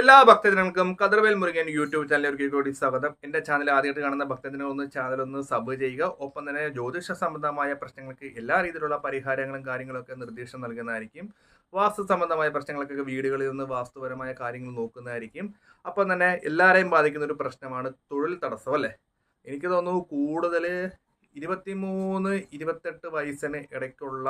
എല്ലാ ഭക്തജനങ്ങൾക്കും കതിർവേൽ മുരുകൻ യൂട്യൂബ് ചാനലിലേക്ക് കൂടി സ്വാഗതം. എന്റെ ചാനൽ ആദ്യമായിട്ട് കാണുന്ന ഭക്തജനങ്ങൾ ഒന്ന് ചാനൽ ഒന്ന് സബ് ചെയ്യുക. ഒപ്പം തന്നെ ജ്യോതിഷ സംബന്ധമായ പ്രശ്നങ്ങൾക്ക് എല്ലാ രീതിയിലുള്ള പരിഹാരങ്ങളും കാര്യങ്ങളൊക്കെ നിർദ്ദേശം നൽകുന്നതായിരിക്കും. വാസ്തു സംബന്ധമായ പ്രശ്നങ്ങൾക്കൊക്കെ വീടുകളിൽ നിന്ന് വാസ്തുപരമായ കാര്യങ്ങൾ നോക്കുന്നതായിരിക്കും. അപ്പം തന്നെ എല്ലാവരെയും ബാധിക്കുന്ന ഒരു പ്രശ്നമാണ് തൊഴിൽ തടസ്സം അല്ലേ? എനിക്ക് തോന്നുന്നു കൂടുതൽ ഇരുപത്തിമൂന്ന് ഇരുപത്തെട്ട് വയസ്സിന് ഇടയ്ക്കുള്ള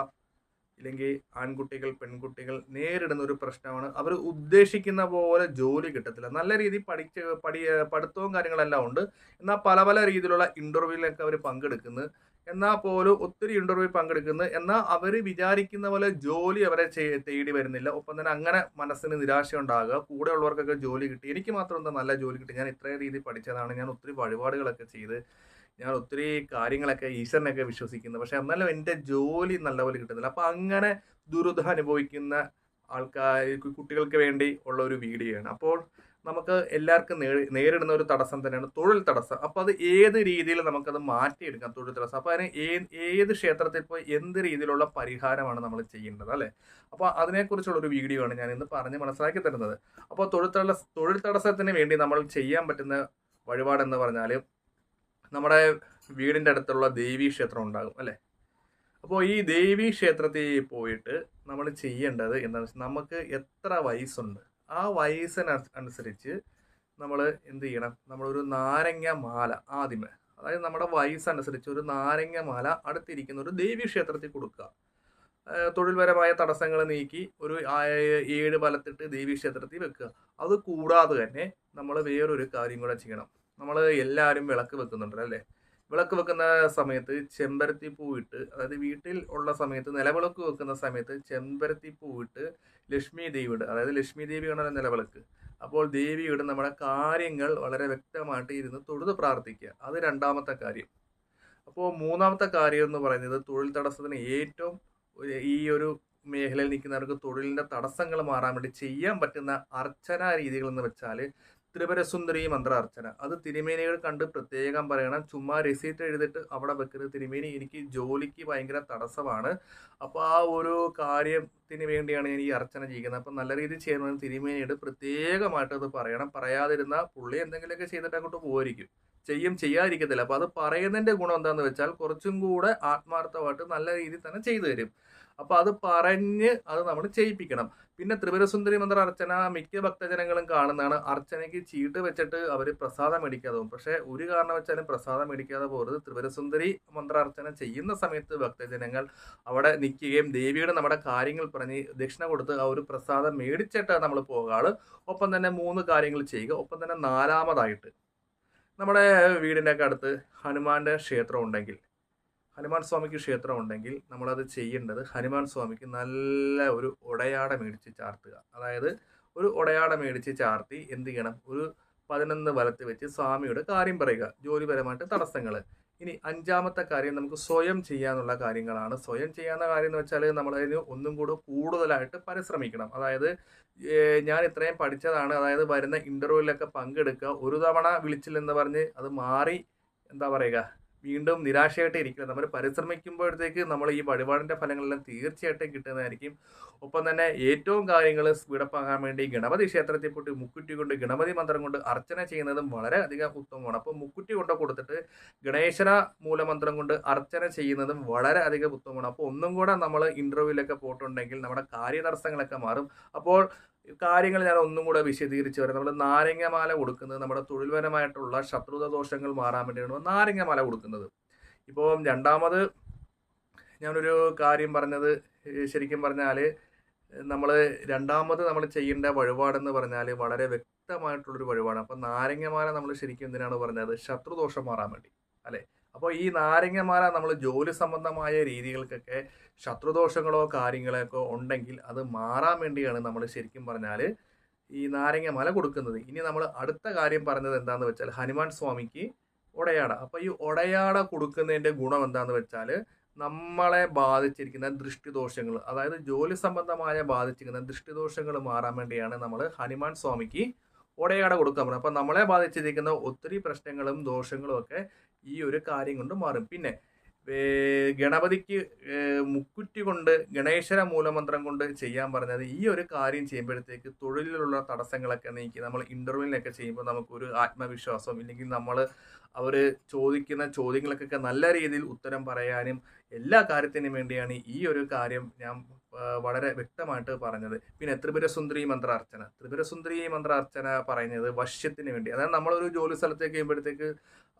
ഇല്ലെങ്കിൽ ആൺകുട്ടികൾ പെൺകുട്ടികൾ നേരിടുന്ന ഒരു പ്രശ്നമാണ്. അവർ ഉദ്ദേശിക്കുന്ന പോലെ ജോലി കിട്ടത്തില്ല. നല്ല രീതിയിൽ പഠിച്ച് പഠി പഠിത്തവും കാര്യങ്ങളെല്ലാം ഉണ്ട്. എന്നാൽ പല പല രീതിയിലുള്ള ഇന്റർവ്യൂവിലൊക്കെ അവർ പങ്കെടുക്കുന്നു. എന്നാൽ പോലും ഒത്തിരി ഇന്റർവ്യൂ പങ്കെടുക്കുന്നു. എന്നാൽ അവർ വിചാരിക്കുന്ന പോലെ ജോലി അവരെ തേടി വരുന്നില്ല. ഒപ്പം തന്നെ അങ്ങനെ മനസ്സിന് നിരാശ ഉണ്ടാകുക കൂടെ ഉള്ളവർക്കൊക്കെ ജോലി കിട്ടി. എനിക്ക് മാത്രം എന്താ നല്ല ജോലി കിട്ടി. ഞാൻ ഇത്രയും രീതിയിൽ പഠിച്ചതാണ്. ഞാൻ ഒത്തിരി വഴിപാടുകളൊക്കെ ചെയ്ത് ഞാൻ ഒത്തിരി കാര്യങ്ങളൊക്കെ ഈശ്വരനൊക്കെ വിശ്വസിക്കുന്നു. പക്ഷെ എന്നാലും എന്റെ ജോലി നല്ലപോലെ കിട്ടുന്നില്ല. അപ്പം അങ്ങനെ ദുരിതം അനുഭവിക്കുന്ന ആൾക്കാർ കുട്ടികൾക്ക് വേണ്ടി ഉള്ള ഒരു വീഡിയോയാണ് അപ്പോൾ നമുക്ക് എല്ലാവർക്കും നേരിടുന്ന ഒരു തടസ്സം തന്നെയാണ് തൊഴിൽ തടസ്സം. അപ്പോൾ അത് ഏത് രീതിയിൽ നമുക്കത് മാറ്റിയെടുക്കാം തൊഴിൽ തടസ്സം? അപ്പോൾ അതിന് ഏത് ക്ഷേത്രത്തിൽ പോയി എന്ത് രീതിയിലുള്ള പരിഹാരമാണ് നമ്മൾ ചെയ്യേണ്ടത് അല്ലേ? അപ്പോൾ അതിനെക്കുറിച്ചുള്ള ഒരു വീഡിയോ ആണ് ഞാൻ ഇന്ന് പറഞ്ഞ് മനസ്സിലാക്കി തരുന്നത്. അപ്പോൾ തൊഴിൽ തടസ്സ തൊഴിൽ തടസ്സത്തിന് വേണ്ടി നമ്മൾ ചെയ്യാൻ പറ്റുന്ന വഴിപാടെന്ന് പറഞ്ഞാൽ നമ്മുടെ വീടിന്റെ അടുത്തുള്ള ദേവീ ക്ഷേത്രം ഉണ്ടാകും അല്ലേ? അപ്പോൾ ഈ ദേവീ ക്ഷേത്രത്തിൽ പോയിട്ട് നമ്മൾ ചെയ്യേണ്ടത് എന്താണെന്ന് വെച്ചാൽ നമുക്ക് എത്ര വയസ്സുണ്ട്? ആ വയസ്സിന് അനുസരിച്ച് നമ്മൾ എന്ത് ചെയ്യണം? നമ്മളൊരു നാരങ്ങ മാല ആദ്യമേ അതായത് നമ്മുടെ വയസ്സനുസരിച്ച് ഒരു നാരങ്ങ മാല അടുത്തിരിക്കുന്ന ഒരു ദേവീ ക്ഷേത്രത്തിൽ കൊടുക്കുക. തൊഴിൽപരമായ തടസ്സങ്ങൾ നീക്കി ഒരു ഏഴ് ഫലത്തിട്ട് ദേവീ ക്ഷേത്രത്തിൽ വെക്കുക. അത് കൂടാതെ തന്നെ നമ്മൾ വേറൊരു കാര്യം കൂടെ ചെയ്യണം. നമ്മൾ എല്ലാവരും വിളക്ക് വെക്കുന്നുണ്ട് അല്ലേ? വിളക്ക് വെക്കുന്ന സമയത്ത് ചെമ്പരത്തി പൂവിട്ട് അതായത് വീട്ടിൽ ഉള്ള സമയത്ത് നിലവിളക്ക് വെക്കുന്ന സമയത്ത് ചെമ്പരത്തി പൂവിട്ട് ലക്ഷ്മി ദേവിയുടെ അതായത് ലക്ഷ്മി ദേവിയാണ് നിലവിളക്ക്. അപ്പോൾ ദേവിയുടെ നമ്മുടെ കാര്യങ്ങൾ വളരെ വ്യക്തമായിട്ട് ഇരുന്ന് തൊഴുത് പ്രാർത്ഥിക്കുക. അത് രണ്ടാമത്തെ കാര്യം. അപ്പോൾ മൂന്നാമത്തെ കാര്യം എന്ന് പറയുന്നത് തൊഴിൽ തടസ്സത്തിന് ഏറ്റവും ഈ ഒരു മേഖലയിൽ നിൽക്കുന്നവർക്ക് തൊഴിലിന്റെ തടസ്സങ്ങൾ മാറാൻ വേണ്ടി ചെയ്യാൻ പറ്റുന്ന അർച്ചന രീതികൾ എന്ന് വെച്ചാൽ ത്രിപുരസുന്ദരി മന്ത്രാർച്ചന. അത് തിരുമേനികൾ കണ്ട് പ്രത്യേകം പറയണം. ചുമ്മാ രസീറ്റ് എഴുതിട്ട് അവിടെ വെക്കരുത്. തിരുമേനി എനിക്ക് ജോലിക്ക് ഭയങ്കര തടസ്സമാണ്. അപ്പോൾ ആ ഒരു കാര്യത്തിന് വേണ്ടിയാണ് ഞാൻ ഈ അർച്ചന ചെയ്യുന്നത് അപ്പം നല്ല രീതിയിൽ ചെയ്യണമെന്ന് തിരുമേനിയോട് പ്രത്യേകമായിട്ട് അത് പറയണം. പറയാതിരുന്ന പുള്ളി എന്തെങ്കിലുമൊക്കെ ചെയ്തിട്ട് അങ്ങോട്ട് പോയിരിക്കും ചെയ്യും ചെയ്യാതിരിക്കത്തില്ല. അപ്പോൾ അത് പറയുന്നതിന്റെ ഗുണം എന്താണെന്ന് വെച്ചാൽ കുറച്ചും കൂടെ ആത്മാർത്ഥമായിട്ട് നല്ല രീതിയിൽ തന്നെ ചെയ്തു തരും. അപ്പോൾ അത് പറഞ്ഞ് അത് നമ്മൾ ചെയ്യിപ്പിക്കണം. പിന്നെ ത്രിപുരസുന്ദരി മന്ത്ര അർച്ചന മിക്ക ഭക്തജനങ്ങളും കാണുന്നതാണ്. അർച്ചനയ്ക്ക് ചീട്ട് വെച്ചിട്ട് അവർ പ്രസാദം മേടിക്കാതെ പോകും. പക്ഷേ ഒരു കാരണം വെച്ചാലും പ്രസാദം മേടിക്കാതെ പോകരുത്. ത്രിപുരസുന്ദരി മന്ത്രാർച്ചന ചെയ്യുന്ന സമയത്ത് ഭക്തജനങ്ങൾ അവിടെ നിൽക്കുകയും ദേവിയുടെ നമ്മുടെ കാര്യങ്ങൾ പറഞ്ഞ് ദക്ഷിണ കൊടുത്ത് ആ ഒരു പ്രസാദം മേടിച്ചിട്ടാണ് നമ്മൾ പോകാറ് ഒപ്പം തന്നെ മൂന്ന് കാര്യങ്ങൾ ചെയ്യുക. ഒപ്പം തന്നെ നാലാമതായിട്ട് നമ്മുടെ വീടിന്റെ ഒക്കെ അടുത്ത് ഹനുമാന്റെ ക്ഷേത്രം ഉണ്ടെങ്കിൽ ഹനുമാൻ സ്വാമിക്ക് ക്ഷേത്രം ഉണ്ടെങ്കിൽ നമ്മളത് ചെയ്യേണ്ടത് ഹനുമാൻ സ്വാമിക്ക് നല്ല ഒരു ഉടയാട മേടിച്ച് ചാർത്തുക. അതായത് ഒരു ഉടയാട മേടിച്ച് ചാർത്തി എന്ത് ചെയ്യണം? ഒരു പതിനൊന്ന് വലത്ത് വെച്ച് സ്വാമിയുടെ കാര്യം പറയുക. ജോലിപരമായിട്ട് തടസ്സങ്ങൾ ഇനി അഞ്ചാമത്തെ കാര്യം നമുക്ക് സ്വയം ചെയ്യാനുള്ള കാര്യങ്ങളാണ്. സ്വയം ചെയ്യാവുന്ന കാര്യം എന്ന് വെച്ചാൽ നമ്മളതിന് ഒന്നും കൂടെ കൂടുതലായിട്ട് പരിശ്രമിക്കണം. അതായത് ഞാൻ ഇത്രയും പഠിച്ചതാണ്. അതായത് വരുന്ന ഇന്റർവ്യൂവിലൊക്കെ പങ്കെടുക്കുക. ഒരു തവണ വിളിച്ചില്ലെന്ന് പറഞ്ഞ് അത് മാറി എന്താ പറയുക? വീണ്ടും നിരാശയായിട്ട് ഇരിക്കില്ല നമ്മൾ പരിശ്രമിക്കുമ്പോഴത്തേക്ക് നമ്മൾ ഈ വഴിപാടിന്റെ ഫലങ്ങളെല്ലാം തീർച്ചയായിട്ടും കിട്ടുന്നതായിരിക്കും. ഒപ്പം തന്നെ ഏറ്റവും കാര്യങ്ങൾ സ്പീഡപ്പാകാൻ വേണ്ടി ഗണപതി ക്ഷേത്രത്തിൽ പോയിട്ട് മുക്കുറ്റി കൊണ്ട് ഗണപതി മന്ത്രം കൊണ്ട് അർച്ചന ചെയ്യുന്നതും വളരെ അധികം ഉത്തമമാണ്. അപ്പോൾ മുക്കുറ്റി കൊണ്ട് കൊടുത്തിട്ട് ഗണേശന മൂലമന്ത്രം കൊണ്ട് അർച്ചന ചെയ്യുന്നതും വളരെ അധികം ഉത്തമമാണ്. അപ്പോൾ ഒന്നും കൂടെ നമ്മൾ ഇന്റർവ്യൂവിലൊക്കെ പോയിട്ടുണ്ടെങ്കിൽ നമ്മുടെ കാര്യതടസ്സങ്ങളൊക്കെ മാറും. അപ്പോൾ കാര്യങ്ങൾ ഞാൻ ഒന്നും കൂടെ വിശദീകരിച്ച് വരാം നമ്മൾ നാരങ്ങമാല കൊടുക്കുന്നത് നമ്മുടെ തൊഴിൽപരമായിട്ടുള്ള ശത്രുത ദോഷങ്ങൾ മാറാൻ വേണ്ടിയാണ് നാരങ്ങമാല കൊടുക്കുന്നത്. ഇപ്പോൾ രണ്ടാമത് ഞാനൊരു കാര്യം പറഞ്ഞത് ശരിക്കും പറഞ്ഞാൽ നമ്മൾ രണ്ടാമത് നമ്മൾ ചെയ്യേണ്ട വഴിപാടെന്ന് പറഞ്ഞാൽ വളരെ വ്യക്തമായിട്ടുള്ളൊരു വഴിപാടാണ്. അപ്പോൾ നാരങ്ങമാല നമ്മൾ ശരിക്കും എന്തിനാണ് പറഞ്ഞത്? ശത്രുദോഷം മാറാൻ വേണ്ടി അല്ലേ? അപ്പോൾ ഈ നാരങ്ങമാല നമ്മൾ ജോലി സംബന്ധമായ രീതികൾക്കൊക്കെ ശത്രുദോഷങ്ങളോ കാര്യങ്ങളൊക്കെ ഉണ്ടെങ്കിൽ അത് മാറാൻ വേണ്ടിയാണ് നമ്മൾ ശരിക്കും പറഞ്ഞാൽ ഈ നാരങ്ങമാല കൊടുക്കുന്നത്. ഇനി നമ്മൾ അടുത്ത കാര്യം പറഞ്ഞത് എന്താണെന്ന് വെച്ചാൽ ഹനുമാൻ സ്വാമിക്ക് ഒടയാട. അപ്പോൾ ഈ ഒടയാട കൊടുക്കുന്നതിന്റെ ഗുണം എന്താണെന്ന് വെച്ചാൽ നമ്മളെ ബാധിച്ചിരിക്കുന്ന ദൃഷ്ടിദോഷങ്ങൾ അതായത് ജോലി സംബന്ധമായ ബാധിച്ചിരിക്കുന്ന ദൃഷ്ടിദോഷങ്ങൾ മാറാൻ വേണ്ടിയാണ് നമ്മൾ ഹനുമാൻ സ്വാമിക്ക് ഒടയാട കൊടുക്കാൻ പറയുന്നത് അപ്പം നമ്മളെ ബാധിച്ചിരിക്കുന്ന ഒത്തിരി പ്രശ്നങ്ങളും ദോഷങ്ങളും ഒക്കെ ഈ ഒരു കാര്യം കൊണ്ട് മാറും. പിന്നെ ഗണപതിക്ക് മുക്കുറ്റി കൊണ്ട് ഗണേശന മൂലമന്ത്രം കൊണ്ട് ചെയ്യാൻ പറഞ്ഞത് ഈ ഒരു കാര്യം ചെയ്യുമ്പോഴത്തേക്ക് തൊഴിലിലുള്ള തടസ്സങ്ങളൊക്കെ നീക്കി നമ്മൾ ഇന്റർവ്യൂവിനൊക്കെ ചെയ്യുമ്പോൾ നമുക്കൊരു ആത്മവിശ്വാസം ഇല്ലെങ്കിൽ നമ്മൾ അവർ ചോദിക്കുന്ന ചോദ്യങ്ങൾക്കൊക്കെ നല്ല രീതിയിൽ ഉത്തരം പറയാനും എല്ലാ കാര്യത്തിനും വേണ്ടിയാണ് ഈ ഒരു കാര്യം ഞാൻ വളരെ വ്യക്തമായിട്ട് പറഞ്ഞത്. പിന്നെ ത്രിപുരസുന്ദരി മന്ത്രാർച്ചന ത്രിപുരസുന്ദരി മന്ത്രാർച്ചന പറയുന്നത് വശ്യത്തിന് വേണ്ടി. അതായത് നമ്മളൊരു ജോലി സ്ഥലത്തേക്ക് കഴിയുമ്പോഴത്തേക്ക്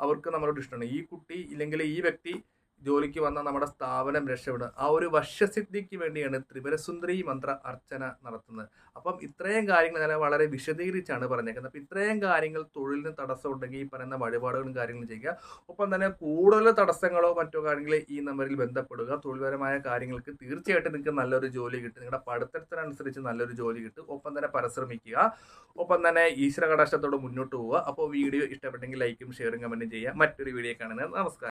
അവർക്ക് നമ്മളോട് ഇഷ്ടമാണ്. ഈ കുട്ടി ഇല്ലെങ്കിൽ ഈ വ്യക്തി ജോലിക്ക് വന്ന നമ്മുടെ സ്ഥാപനം രക്ഷപ്പെടും ആ ഒരു വശ്യസിദ്ധിക്ക് വേണ്ടിയാണ് ത്രിപുരസുന്ദരി മന്ത്ര അർച്ചന നടത്തുന്നത്. അപ്പം ഇത്രയും കാര്യങ്ങൾ ഞാൻ വളരെ വിശദീകരിച്ചാണ് പറഞ്ഞേക്കുന്നത്. അപ്പം ഇത്രയും കാര്യങ്ങൾ തൊഴിലിന് തടസ്സം ഉണ്ടെങ്കിൽ ഈ പറയുന്ന വഴിപാടുകളും കാര്യങ്ങളും ചെയ്യുക. ഒപ്പം തന്നെ കൂടുതൽ തടസ്സങ്ങളോ മറ്റോ കാര്യങ്ങൾ ഈ നമ്പറിൽ ബന്ധപ്പെടുക. തൊഴിൽപരമായ കാര്യങ്ങൾക്ക് തീർച്ചയായിട്ടും നിങ്ങൾക്ക് നല്ലൊരു ജോലി കിട്ടും. നിങ്ങളുടെ പഠിത്തത്തിനനുസരിച്ച് നല്ലൊരു ജോലി കിട്ടും. ഒപ്പം തന്നെ പരിശ്രമിക്കുക. ഒപ്പം തന്നെ ഈശ്വര കടാശത്തോട് മുന്നോട്ട് പോവുക. അപ്പോൾ വീഡിയോ ഇഷ്ടപ്പെട്ടെങ്കിൽ ലൈക്കും ഷെയറും കമന്റും ചെയ്യുക. മറ്റൊരു വീഡിയോ കാണുന്നത് നമസ്കാരം.